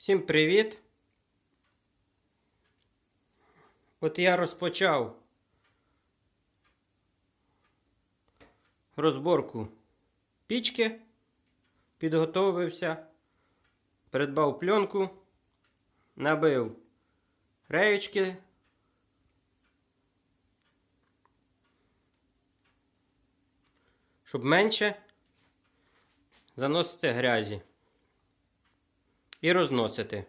Всім привіт! От я розпочав розборку пічки, підготовився, придбав пленку, набив реєчки. Щоб менше заносити грязі і розносити.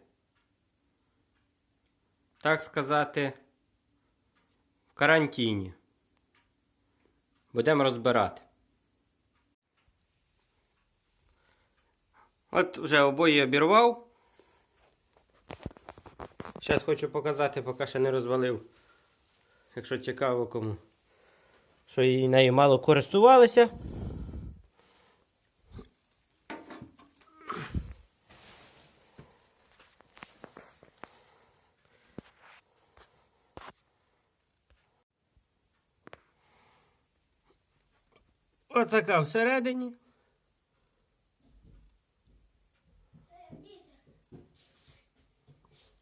Так сказати, в карантині. Будемо розбирати. От вже обоє обірвав. Зараз хочу показати, поки ще не розвалив. Якщо цікаво кому. Що її нею мало користувалися. Отака всередині.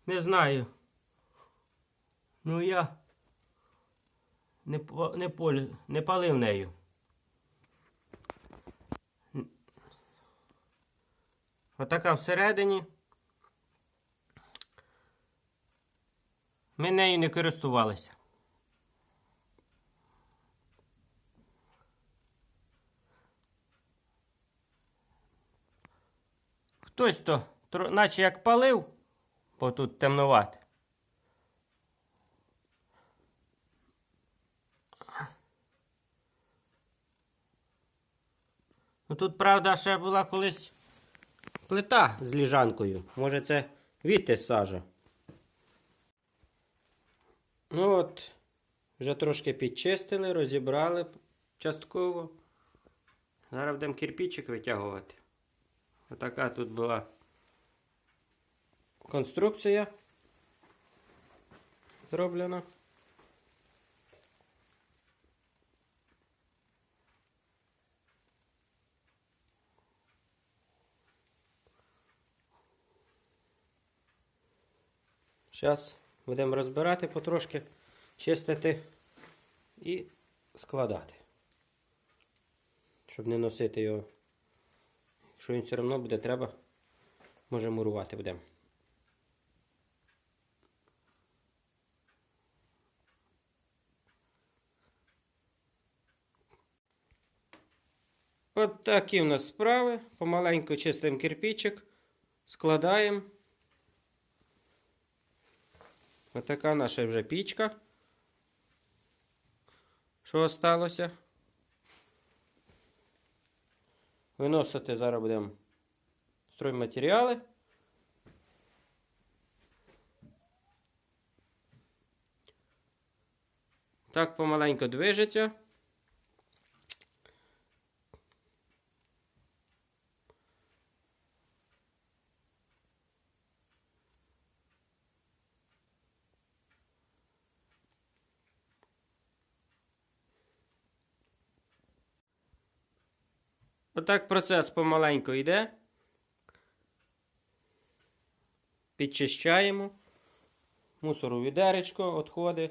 Не знаю. Ну я не, не, полю, не палив нею. Отака всередині. Ми нею не користувалися. Хтось то, наче як палив, бо тут темнувати. Ну тут, правда, ще була колись плита з ліжанкою. Може, це віти сажа. Ну от, вже трошки підчистили, розібрали частково. Зараз будемо кирпичик витягувати. Отака тут була конструкція зроблена. Зараз будемо розбирати потрошки, чистити і складати. Щоб не носити його. Якщо він все одно буде треба, може мурувати будемо. От такі в нас справи. Помаленьку чистимо кирпичик, складаємо. Ось така наша вже пічка. Що осталося? Виносити зараз будемо стройматеріали. Так помаленьку движеться. Отак процес помаленьку йде. Підчищаємо. Мусор у відеречко відходи.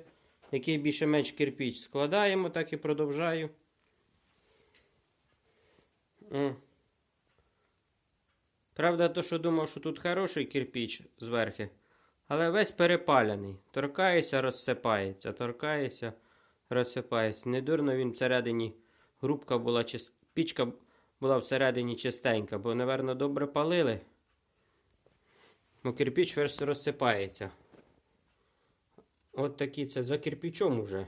Який більше-менш кирпіч складаємо, так і продовжаю. Правда, то, що думав, що тут хороший кирпіч зверху, але весь перепалений. Торкається, розсипається, торкається, розсипається. Недурно він всередині грубка була, чис- пічка була всередині чистенька, бо, напевно, добре палили. Ну, кирпіч весь розсипається. От такі це за кирпичом уже.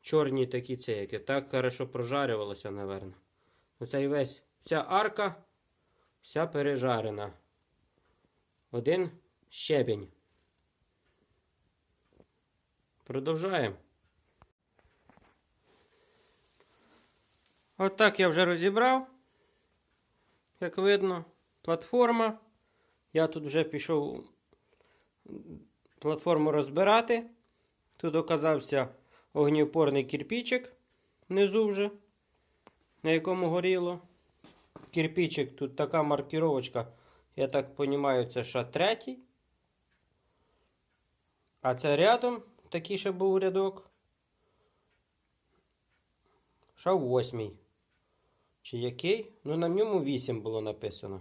Чорні такі це, які так хорошо прожарювалося, напевно. Оцей весь, вся арка, вся пережарена. Один щебінь. Продовжаємо. От я вже розібрав. Як видно, платформа. Я тут вже пішов платформу розбирати. Тут оказався огнеупорний кирпичик внизу вже, на якому горіло. Кирпичик, тут така маркіровочка, Я так розумію, це ще третій. А це рядом такий ще був рядок. Ще восьмий. Чи який? Ну на ньому вісім було написано.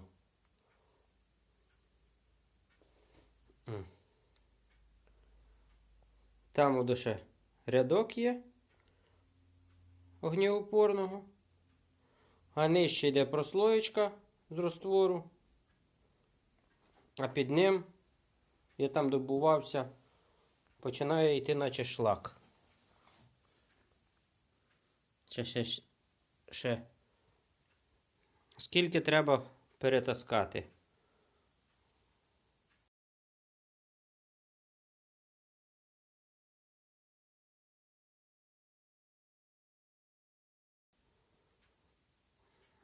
Там у душе рядок є огнеупорного. А нижче йде прослоєчка з роствору. А під ним я там добувався, починає йти наче шлак. Ще, ще- ще. Скільки треба перетаскати?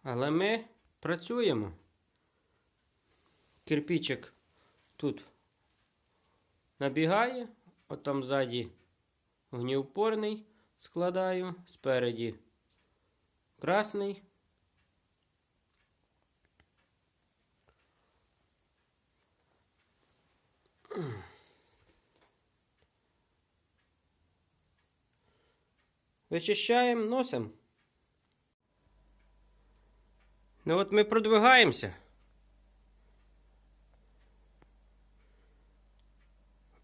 Але ми працюємо. Кирпичик тут набігає, от там ззаді вогнеупорний складаю, спереді красний. Вичищаємо, носимо. Ну от ми продвигаємося.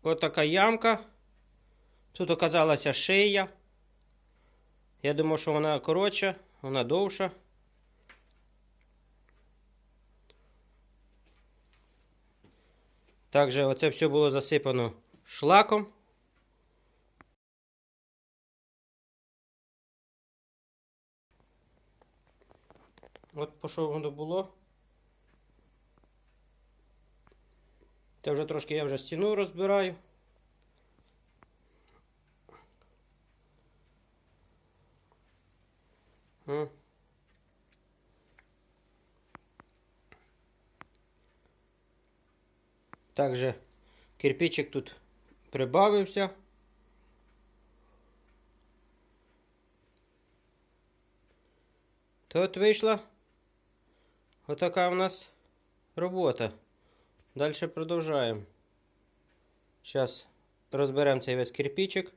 От така ямка. Тут оказалася шия. Я думав, що вона коротша, вона довша. Також оце все було засипано шлаком. От по що воно було. Це вже трошки я вже стіну розбираю. Также кирпичик тут прибавився. То от вийшла отака у нас робота. Далі продовжаємо. Зараз розберемо цей весь кирпичик.